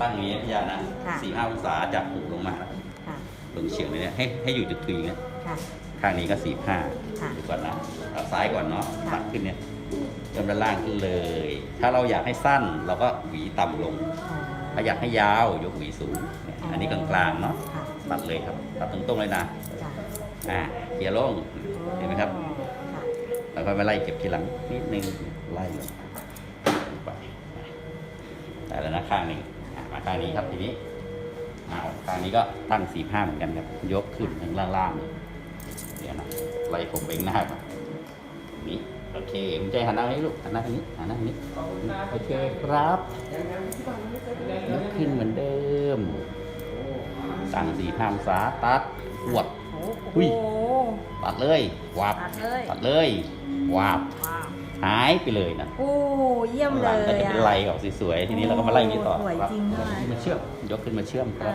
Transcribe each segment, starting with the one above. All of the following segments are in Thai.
ตั้งอย่างนี้พี่ยานะค่ะ สี่ห้าองศาจากหูลงมาค่ะลงเฉียงเลยเนี่ยให้ให้อยู่จุดทุยเนี่ยค่ะ ข้างนี้ก็สี่ห้าค่ะดูก่อนนะเอาซ้ายก่อนเนาะค่ะ ตัดขึ้นเนี่ยเริ่มด้านล่างขึ้นเลย ถ้าเราอยากให้สั้นเราก็หวีต่ำลงอ๋อถ้าอยากให้ยาวยกหวีสูงเนี่ยอันนี้กลางๆเนาะค่ะตัดเลยครับตัดตรงๆเลยนะจ้ะอ่าเคลียร์ลงเห็นไหมครับ ค่ะแล้วก็ไปไล่เก็บทีหลังนิดนึงไล่ลงไปแต่แล้วนะข้างหนึ่ง อะมาข้างนี้ครับทีนี้เอาข้างนี้ก็ตั้งสี่ห้าเหมือนกันครับ ยกขึ้นทางล่างๆเดี๋ยวนะไล่ผมไปข้างหน้าก่อนนี่โอเคคุณใจหันหน้าให้ลูกหันหน้าทางนี้หันหน้าทางนี้โอเคครับยกขึ้นเหมือนเดิมตั้งสี่ห้าองศาตัดหวดโอ้อุ้ยโหตัดเลยวับตัดเลยตัดเลยวับว้าว หายไปเลยนะโอ้เยี่ยมหเลลังก็ยจะอะเป็นไล่ออกสวยๆทีนี้เราก็มาไล่อย่างนี้ต่อโอ้สวยครับจริงด้วย มาเชื่อมยกขึ้นมาเชื่อมคอ่ารับ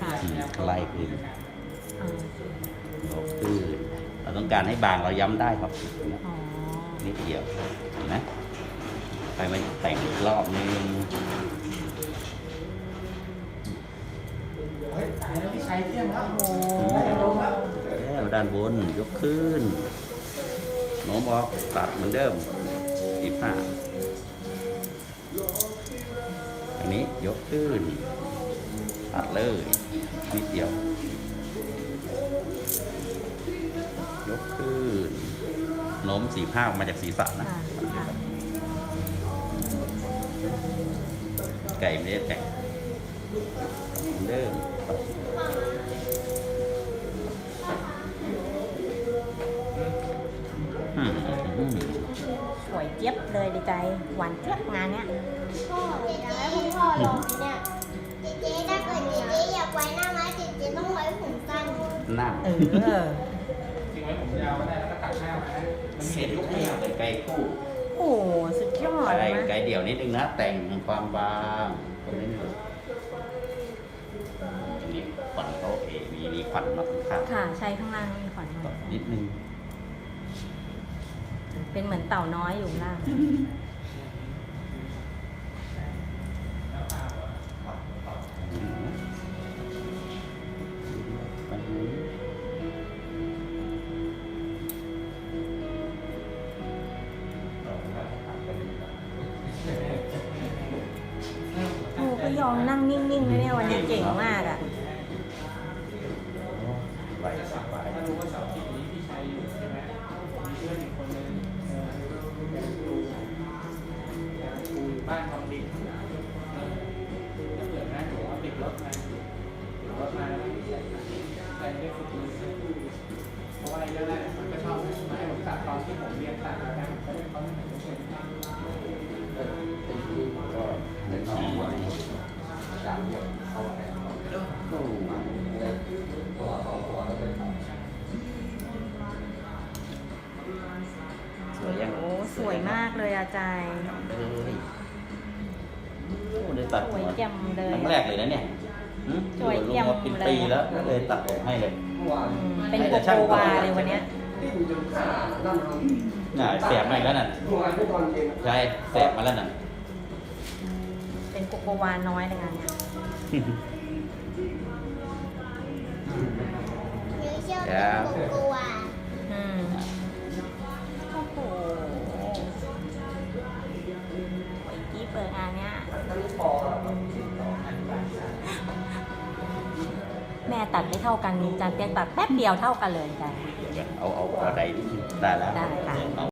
ค่ะอืมไล่ขึ้นอ่ายกขึ้นเราต้องการให้บางเราย้ำได้ครับอ๋อนิดเดียวเห็นไหมไปมาแต่งอีกรอบนึงโอ้โหแล้วด้านบนยกขึ้น โน้มออกตัดเหมือนเดิมอีกห้าอันนี้ยกขึ้นตัดเลยนิดเดียว ยกขึ้นโน้มสีผ้าออกมาจากศีรษะนะค่ะค่ะไก่ไม่ได้แต่งเหมือนเดิม จี๊ยบเลยดีใจหวานเจี๊ยบงานเนี้ยพ่อเจ๊ให้คุณพ่อลองเนี่ยเจ๊เจ๊ถ้าเกิดเจ๊เจ๊อยากไว้หน้าไม้เจ๊เจ๊ต้องไว้ผมสั้นหน้าเออจริงไว้ผมยาวก็ได้แล้วก็ตัดหน้ามามันเสร็จลูกให้เอาไก่คู่โอ้โหสุดยอดไก่นะไก่เดี่ยวนิดนึงนะแต่งความบางตรงนี้นึงอันนี้ขวัญเขาเอมีมีขวัญมาข้างค่ะใช้ข้างล่างมีขวัญๆมานิดนึง เป็นเหมือนเต่าน้อยอยู่ล่างโอ้ก็ยอมนั่งนิ่งๆนะเนี่ยวันนี้เก่งมากอะ ไหลสบายถ้ารู้ว่าเสา ที่ผมเรียนตัดแล้วนะก็เลยเขาไม่เหมือนเช่นก็เล่นน้องไว้โอ้สวยยังโอ้สวยมากเลยอาจารย์เลยโอ้ได้ตัดสวยแจ่มเลยครั้งแรกเลยนะเนี่ยหืมสวยเยี่ยมรวมๆเป็นปีแล้วก็เลยตัดผมให้เลยเป็นโกโกวาเลยวันเนี้ย น่าแสบมาอีกแล้วน่ะใช่แสบมาแล้วน่ะเป็นโกโกวาน้อยเลยงานเนี้ยหรือเแม่ตัดไม่เท่ากันจานเปียกตัดแป๊บเดียวเท่ากันเลยจ้ะเอาเอาเอาใดได้แล้วได้ค่ะ เอา